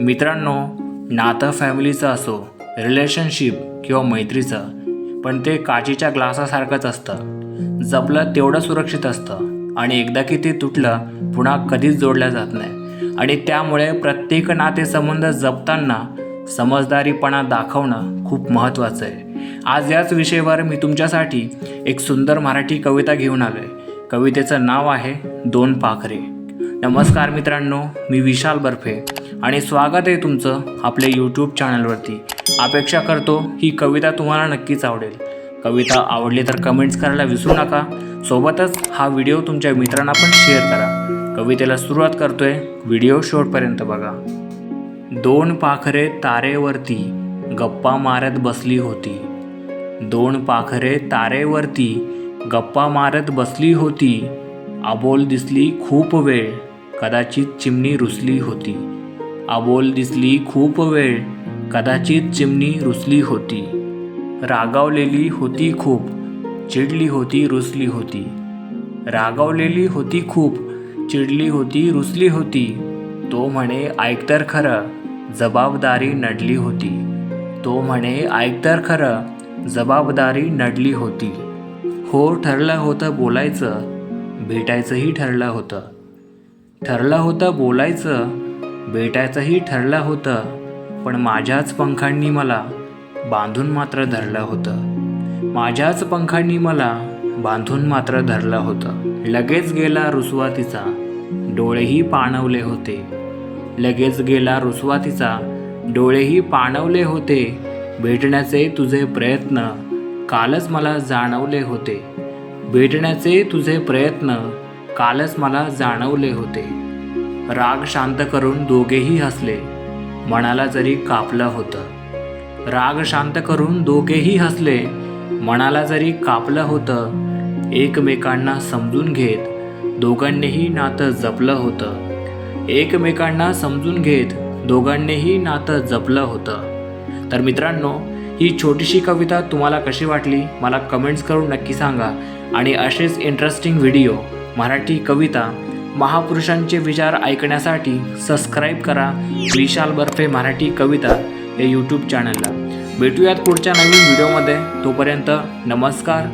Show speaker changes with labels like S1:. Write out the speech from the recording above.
S1: मित्रांनो नातं फॅमिलीचं असो रिलेशनशिप किंवा मैत्रीचं पण ते काचेच्या ग्लासासारखंच असतं. जपलं तेवढं सुरक्षित असतं आणि एकदा की ते तुटलं पुन्हा कधीच जोडलं जात नाही. आणि त्यामुळे प्रत्येक नातेसंबंध जपताना समजदारीपणा दाखवणं खूप महत्त्वाचं आहे. आज याच विषयावर मी तुमच्यासाठी एक सुंदर मराठी कविता घेऊन आलो आहे कवितेचं नाव आहे दोन पाखरे. नमस्कार मित्रांनो मी विशाल बर्फे. आणि स्वागत आहे तुमचं आपल्या यूट्यूब चॅनलवरती अपेक्षा करतो ही कविता तुम्हाला नक्कीच आवडेल. कविता आवडली तर कमेंट्स करायला विसरू नका. सोबतच हा व्हिडिओ तुमच्या मित्रांना पण शेअर करा. कवितेला सुरुवात करतोय व्हिडिओ शेवटपर्यंत बघा. दोन पाखरे तारेवरती गप्पा मारत बसली होती. दोन पाखरे तारेवरती गप्पा मारत बसली होती. अबोल दिसली खूप वेळ कदाचित चिमणी रुसली होती. अबोल दिसली खूप वेळ. कदाचित चिमणी रुसली होती. रागावलेली होती खूप. चिडली होती रुसली होती. रागावलेली होती खूप. चिडली होती रुसली होती. तो म्हणे ऐकतर खरं. जबाबदारी नडली होती. तो म्हणे ऐकतर खरं. जबाबदारी नडली होती. हो ठरलं होतं बोलायचं. भेटायचंही ठरलं होतं. ठरलं होतं बोलायचं. भेटायचंही ठरलं होतं पण माझ्याच पंखांनी मला बांधून मात्र धरलं होतं. माझ्याच पंखांनी मला बांधून मात्र धरलं होतं. लगेच गेला रुसवातीचा. डोळेही पाणवले होते. लगेच गेला रुसवातीचा. डोळेही पाणवले होते. भेटण्याचे तुझे प्रयत्न कालच मला जाणवले होते. भेटण्याचे तुझे प्रयत्न कालच मला जाणवले होते. राग शांत करून दोघेही हसले. मनाला जरी कापलं होतं. राग शांत करून दोघेही हसले. मनाला जरी कापलं होतं एकमेकांना समजून घेत दोघांनीही नातं जपलं होतं. एकमेकांना समजून घेत दोघांनीही नातं जपलं होतं. तर मित्रांनो ही छोटीशी कविता तुम्हाला कशी वाटली? मला कमेंट्स करून नक्की सांगा. आणि असेच इंटरेस्टिंग व्हिडिओ मराठी कविता महापुरुषांचे विचार ऐकण्यासाठी सबस्क्राईब करा. विशाल बर्फे मराठी कविता या यूट्यूब चॅनलला भेटूयात पुढच्या नवीन व्हिडिओमध्ये तोपर्यंत नमस्कार.